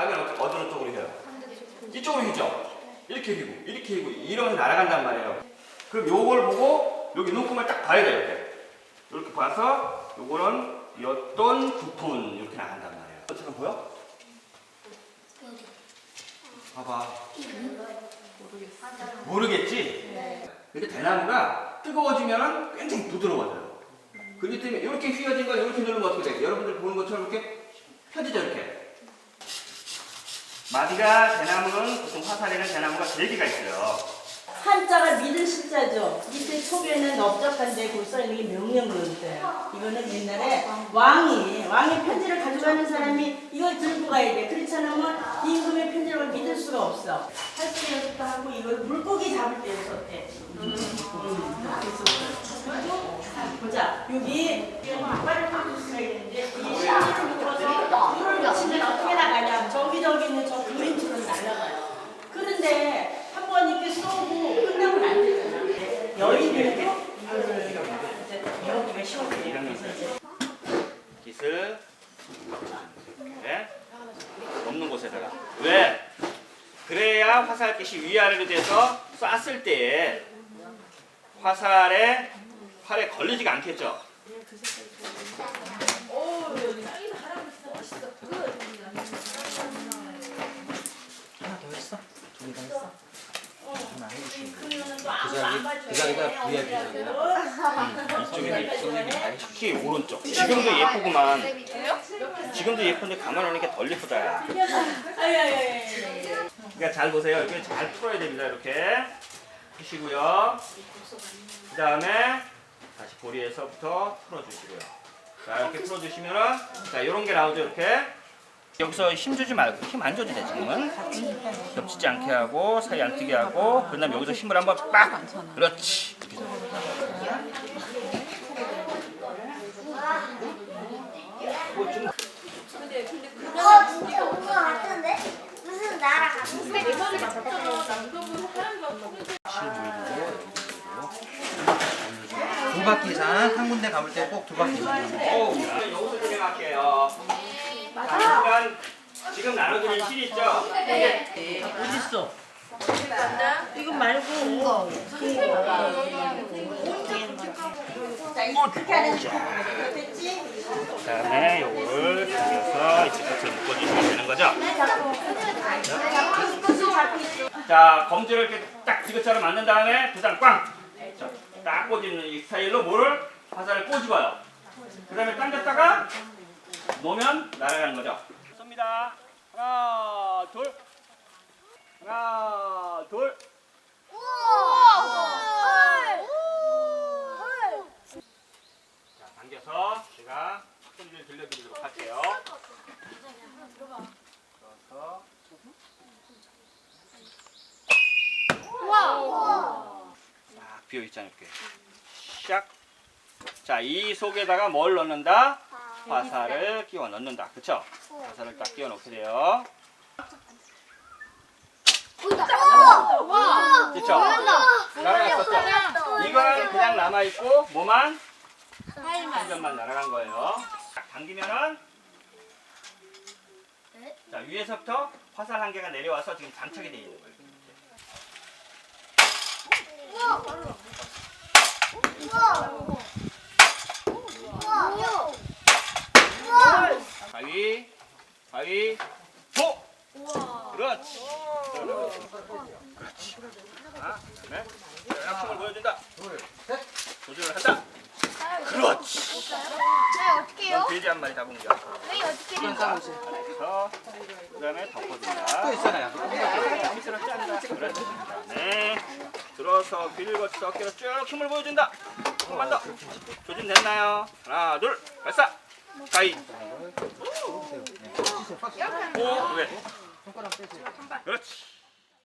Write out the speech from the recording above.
다음에 어느 쪽으로 휘어요? 이쪽으로 휘죠. 이렇게 휘고 이렇게 휘고 이러면서 날아간단 말이에요. 그럼 요걸 보고 여기 눈금을 딱 봐야 돼요. 이렇게. 이렇게 봐서 요거는 옅돈 부푼 이렇게 나간단 말이에요. 어처럼 보여? 봐봐. 모르겠지? 근데 대나무가 뜨거워지면 굉장히 부드러워져요. 그렇기 때문에 이렇게 휘어진 걸 이렇게 누르면 어떻게 돼요? 여러분들 보는 것처럼 이렇게 펴지죠, 이렇게. 마디가 대나무는 보통 화살에는 대나무가 세 개가 있어요. 한자가 믿은 신자죠. 밑에 속에는 넓적한데 골써 있는 게 명령문자예요. 이거는 옛날에 왕이 왕의 편지를 가져가는 사람이 이걸 들고 가야 돼. 그렇지 않으면 임금의 편지를 믿을 수가 없어. 할수 연습도 하고 이걸 물고기 잡을 때 썼대. 음, 그래서 그리고 자, 보자. 여기 앞발을 팍 수가 있는데 이 신기를 물어서 물을 넣치면 어떻게 나가냐? 저기 저기 있는 저 그림처럼 날아가요. 그런데 한 번 이렇게 쏘고 끝나면 안 되잖아. 여인들도 이거를 이제 배우기가 쉬워져요. 깃을 네. 없는 곳에다가 왜? 그래야 화살깃이 위아래로 돼서 쐈을 때에 화살에 활에 걸리지가 않겠죠. 하나 더 했어? 두 개 더 했어? 하나 해주시면 돼. 맞춰요. VIP잖아. 이쪽에 특히 오른쪽. 지금도 예쁘구만. 지금도 예쁜데 가만 오니까 덜 예쁘다. 아야야야. 그러니까 잘 보세요. 이렇게 잘 풀어야 됩니다. 이렇게 푸시고요. 그 다음에 다시 고리에서부터 풀어주시고요. 자 이렇게 풀어주시면은 자 이런 게 나오죠. 이렇게 여기서 힘 주지 말고 힘 안 줘도 돼 지금은 겹치지 않게 하고 사이 안 뜨게 하고 그다음 에 여기서 힘을 한번 빡 그렇지 이렇게 해서. 뭐좀어 진짜 온것 같은데? 무슨 나라 같은 두 바퀴 이상 한 군데 가볼 때 꼭 두 바퀴 이상. 오, 여기서 진행할게요. 자, 일단 지금 나눠드린 실 있죠? 어딨어? 이거 말고? 그다음에 요걸 당겨서 이쪽 끝을 묶어주시면 되는 거죠? 자, 검지를 이렇게 딱 지그처럼 만든 다음에 두장 꽝! 자, 딱 꽂는 이 스타일로 뭐를? 화살을 꼬집어요. 그 다음에 당겼다가 놓으면 날아가는 거죠. 쏩니다. 하나, 둘. 하나, 둘. 자, 당겨서 제가 소리를 들려드리도록 할게요. 비어 있잖아요, 이렇게. 시작. 자, 이 속에다가 뭘 넣는다? 화살을 끼워 넣는다. 그쵸? 화살을 딱 끼워 넣게 돼요. 그쵸? 날아갔었죠? 이거는 그냥 남아있고, 뭐만? 한 점만 날아간 거예요. 딱 당기면은, 자, 위에서부터 화살 한 개가 내려와서 지금 장착이 되어 있는 거예요. 가위, 가위, 보! 그렇지. 그렇지. 자, 그다음에 약품을 보여준다. 조절을 한다. 그렇지. 어떻게 그럼 돼지 한 마리 잡은 거야. 네 어떻게 싸우지. 그래서 그다음에 덮어준다. 또 있잖아요. 그렇지. 그다음에 들어서 거쳐서 어깨로 쭉 힘을 보여준다. 한번 더. 조준 됐나요? 하나, 둘, 발사. 가위. 오, 왜? 그렇지.